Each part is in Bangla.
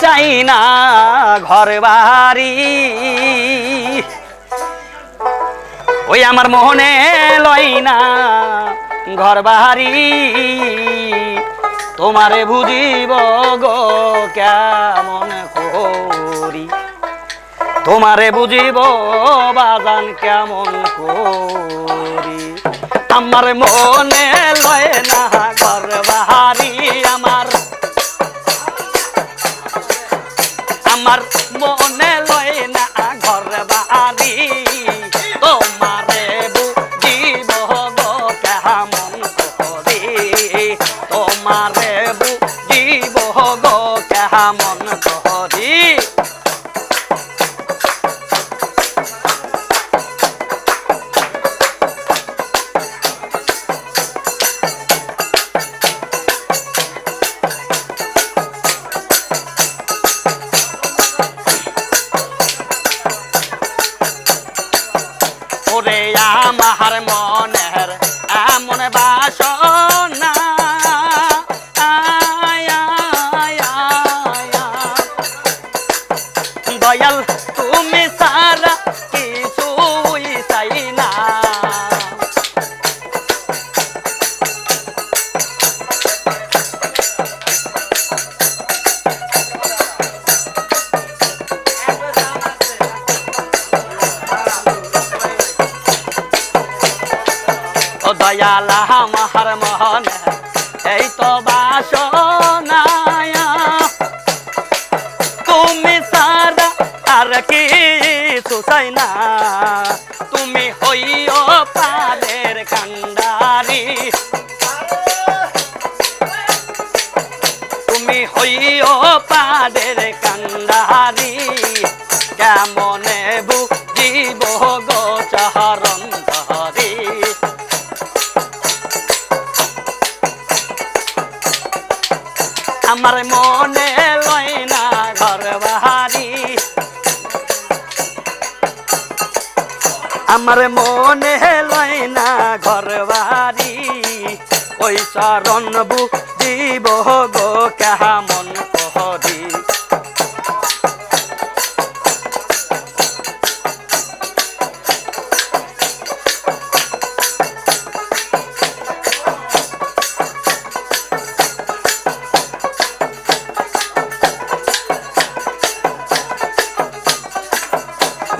চাই না ঘর বাড়ি। ওই আমার মোহনে লয় না ঘর বাড়ি। তোমারে বুঝিব গো কেমন করি। তোমারে বুঝিব বাজান কেমন করি। আমার মনে লয় না ঘর বাড়ি। আমার মনে লয় না। আমার মনের এমন বাসনা আমার মন এই তো বাসনা তুমি সারা আর কিছু চাই না, তুমি হইও পাদের কান্ডারি। তুমি হইও পাদের কান্ডারি, কেমনে আমার মনে লয় না ঘর বাহারি। আমার মনে লয় না ঘর বাড়ি ওই চরণ বুঝিব গো কেহা কহরি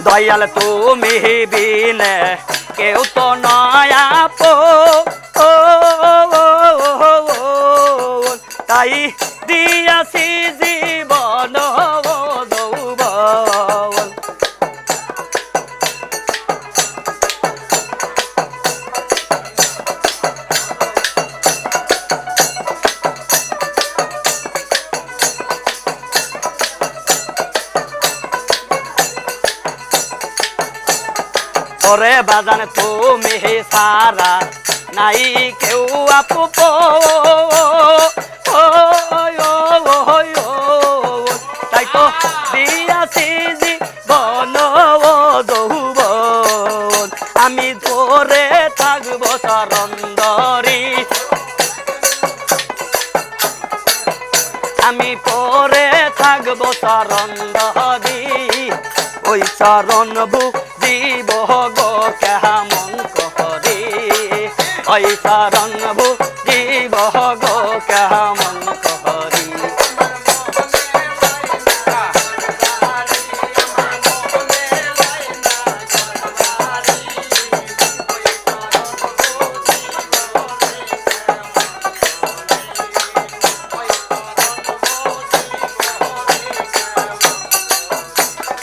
দয়াল তুমি বিনে কেউ তো নয়া পো তাই দিয়াছি ওরে বাজান, তুমি সারা নাই কেউ আপু তাই তো দিয়াছি জীবন যৌবন। আমি ধরে থাকব সরন্দরি আমি পরে থাকব দহদি ওই চরণ বুঝিব গো কেমন করি ওই চরণ বুঝিব গো কেমন করি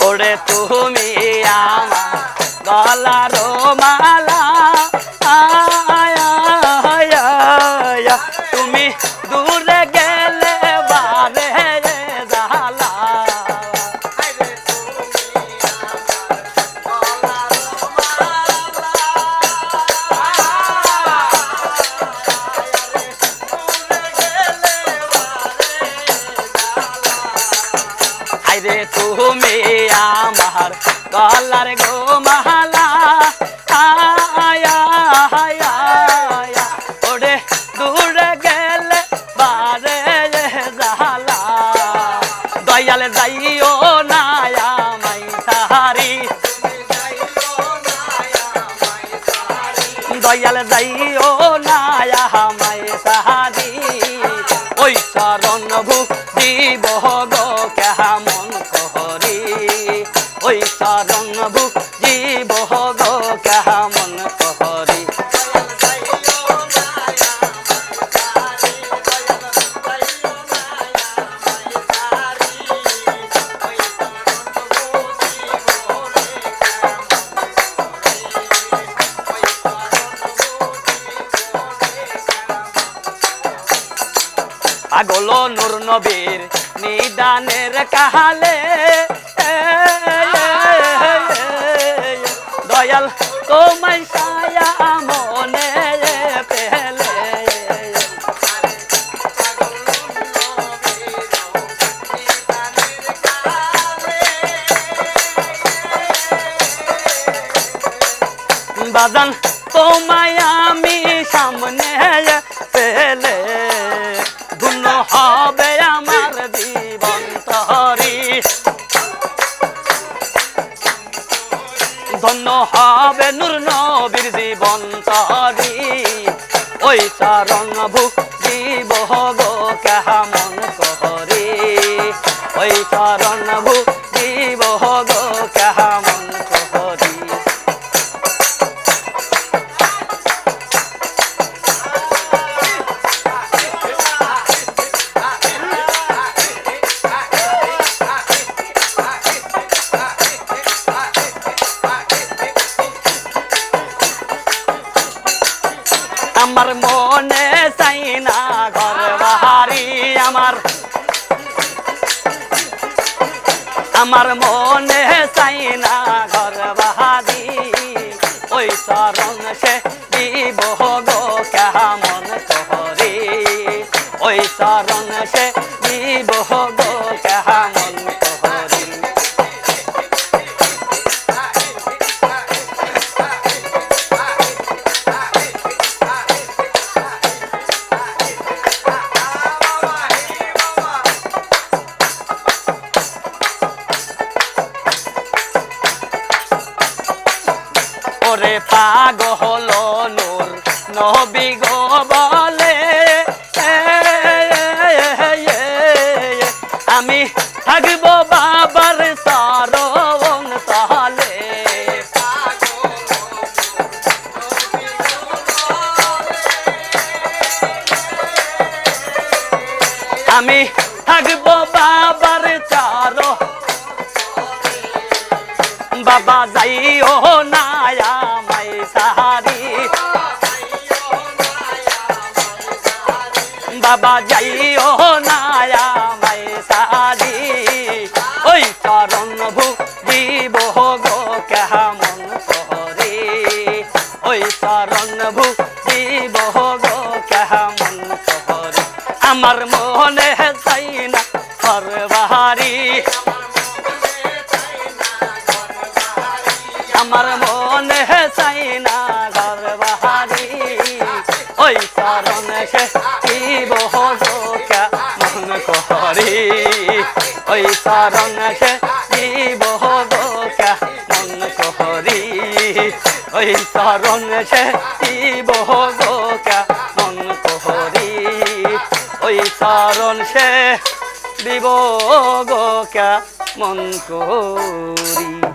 ওরে তুমি আমার গলার মালা। তুমি দূরে গেলে বারে জালা আইরে তুমি আমার গলার গো মালা। দয়াল যাইও না আমায় সাহাদি ওই চরণ ভুক্তি বহগ কেহা মন কহরি? ওই চরণ পাগল নূর নবীর নিদানের কাহালে। দয়াল তোমায় সায়া মনে পেলে। বাজান তোমায় আমি সামনে পেলে। হবে আমার জীবন তহরি। ধন্য হবে নূর নবীর জীবন তহরি। ওই চরণ ভুজিব আমার মনে চাই না ঘর বাহারি আমার। আমার মনে চাই না ঘর বাহারি ওই চরণ সে দিব গো কেমন কহরি ওই চরণ সে দিব আমি থাকব বাবার চারো বাবা যাইও নায়া মাই সাহারি বাবা যাইও চরণ সে শিব হোকা মন কহরি। ওই চরণ সে শিব হোকা মন কহরি। ওই চরণ সে বিব গোকা মন করি